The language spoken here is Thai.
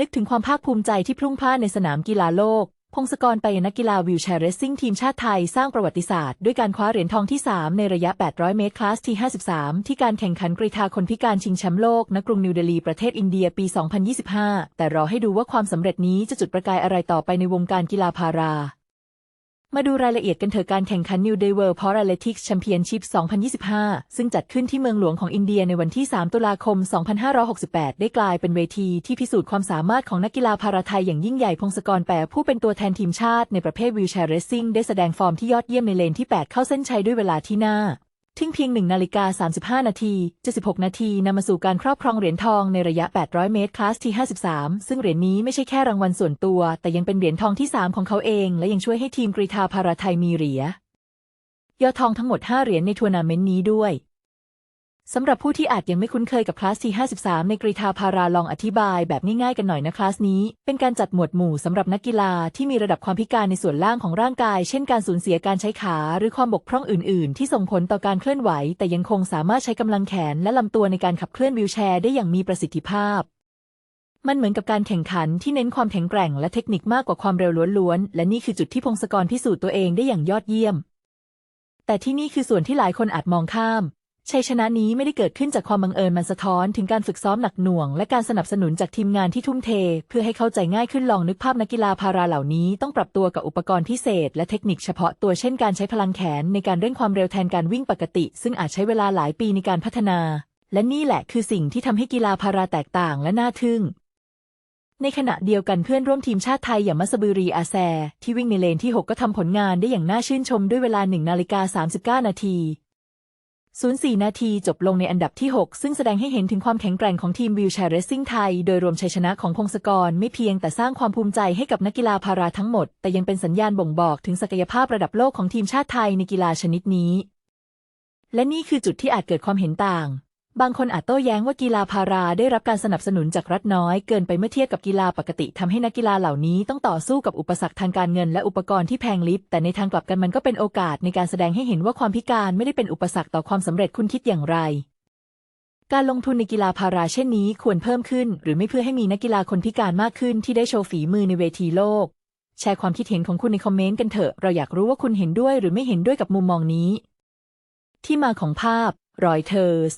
นึกถึงความภาคภูมิใจที่พรุ่งพล่านในสนามกีฬาโลก พงศกรไปนักกีฬาวิวแชร์เรซซิ่งทีมชาติไทยสร้างประวัติศาสตร์ด้วยการคว้าเหรียญทองที่ 3 ในระยะ 800 เมตร คลาสที่ 53 ที่การแข่งขันกรีธาคนพิการชิงแชมป์โลกณกรุงนิวเดลีประเทศอินเดียปี 2025 แต่รอให้ดูว่าความสำเร็จนี้จะจุดประกายอะไรต่อไปในวงการกีฬาพารา มาดูรายละเอียดกันเถอะการแข่งขัน New Day World Paralympics Championship 2025 ซึ่งจัดขึ้นที่เมืองหลวงของอินเดียในวันที่ 3 ตุลาคม 2568 ได้กลายเป็นเวทีที่พิสูจน์ความสามารถของนักกีฬาพาราไทยอย่างยิ่งใหญ่พงศกรแปรผู้เป็นตัวแทนทีมชาติในประเภทวิวแชร์เรซซิ่งได้แสดงฟอร์มที่ยอดเยี่ยมในเลนที่ 8 เข้าเส้นชัยด้วยเวลาที่น่า ทิ้งเพียง1นาฬิกา35 นาที76นาทีนำมาสู่การครอบครองเหรียญทองในระยะ 800 เมตร คลาสที่ 53 ซึ่งเหรียญนี้ไม่ใช่แค่รางวัลส่วนตัว แต่ยังเป็นเหรียญทองที่ 3 ของเขาเอง และยังช่วยให้ทีมกรีฑาพาราไทยมีเหรียญยอดทองทั้งหมด 5 เหรียญในทัวร์นาเมนต์นี้ด้วย สำหรับผู้ที่อาจยังไม่คุ้นเคยกับคลาสที่53 ในกรีฑาพาราลองอธิบายแบบง่ายๆกันหน่อยนะคลาสนี้ เป็นการจัดหมวดหมู่สำหรับนักกีฬาที่มีระดับความพิการในส่วนล่างของร่างกาย เช่นการสูญเสียการใช้ขา หรือความบกพร่องอื่นๆ ที่ส่งผลต่อการเคลื่อนไหว แต่ยังคงสามารถใช้กำลังแขนและลำตัวในการขับเคลื่อนวีลแชร์ได้อย่างมีประสิทธิภาพ มันเหมือนกับการแข่งขันที่เน้นความแข็งแกร่งและเทคนิคมากกว่าความเร็วล้วนๆ และนี่คือจุดที่พงศกรพิสูจน์ตัวเองได้อย่างยอดเยี่ยมแต่ที่นี่คือส่วนที่หลายคนอาจมองข้าม ชัยชนะนี้ไม่ได้เกิดขึ้นจากความบังเอิญมันสะท้อนถึงการฝึกซ้อมหนักหน่วง และการสนับสนุนจากทีมงานที่ทุ่มเท เพื่อให้เข้าใจง่ายขึ้นลองนึกภาพนักกีฬาพาราเหล่านี้ต้องปรับตัวกับอุปกรณ์พิเศษ และเทคนิคเฉพาะตัวเช่นการใช้พลังแขนในการเร่งความเร็วแทนการวิ่งปกติ ซึ่งอาจใช้เวลาหลายปีในการพัฒนา และนี่แหละคือสิ่งที่ทำให้กีฬาพาราแตกต่างและน่าทึ่งในขณะเดียวกันเพื่อนร่วมทีมชาติไทยอย่างมัสบือรีอาแซ ที่วิ่งในเลนที่ 6 ก็ทำผลงานได้อย่างน่าชื่นชมด้วยเวลา 1 นาฬิกา 39 นาที 04 นาทีจบลงในอันดับที่ 6 ซึ่งแสดงให้เห็นถึงความแข็งแกร่งของทีมวิวแชร์เรซซิ่งไทย โดยรวมชัยชนะของพงศกรไม่เพียงแต่สร้างความภูมิใจให้กับนักกีฬาพาราทั้งหมด แต่ยังเป็นสัญญาณบ่งบอกถึงศักยภาพระดับโลกของทีมชาติไทยในกีฬาชนิดนี้ และนี่คือจุดที่อาจเกิดความเห็นต่าง บางคนอาจโต้แย้งว่ากีฬาพาราได้รับการสนับสนุนจากรัฐน้อย เกินไปเมื่อเทียบกับกีฬาปกติทำให้นักกีฬาเหล่านี้ต้องต่อสู้กับอุปสรรคทางการเงินและอุปกรณ์ที่แพงลิบ แต่ในทางกลับกันมันก็เป็นโอกาสในการแสดงให้เห็นว่าความพิการไม่ได้เป็นอุปสรรคต่อความสำเร็จคุณคิดอย่างไร การลงทุนในกีฬาพาราเช่นนี้ควรเพิ่มขึ้น หรือไม่เพื่อให้มีนักกีฬาคนพิการมากขึ้นที่ได้โชว์ฝีมือในเวทีโลก แชร์ความคิดเห็นของคุณในคอมเมนต์กันเถอะ เราอยากรู้ว่าคุณเห็นด้วยหรือไม่เห็นด้วยกับมุมมองนี้ ที่มาของภาพรอยเทอร์ส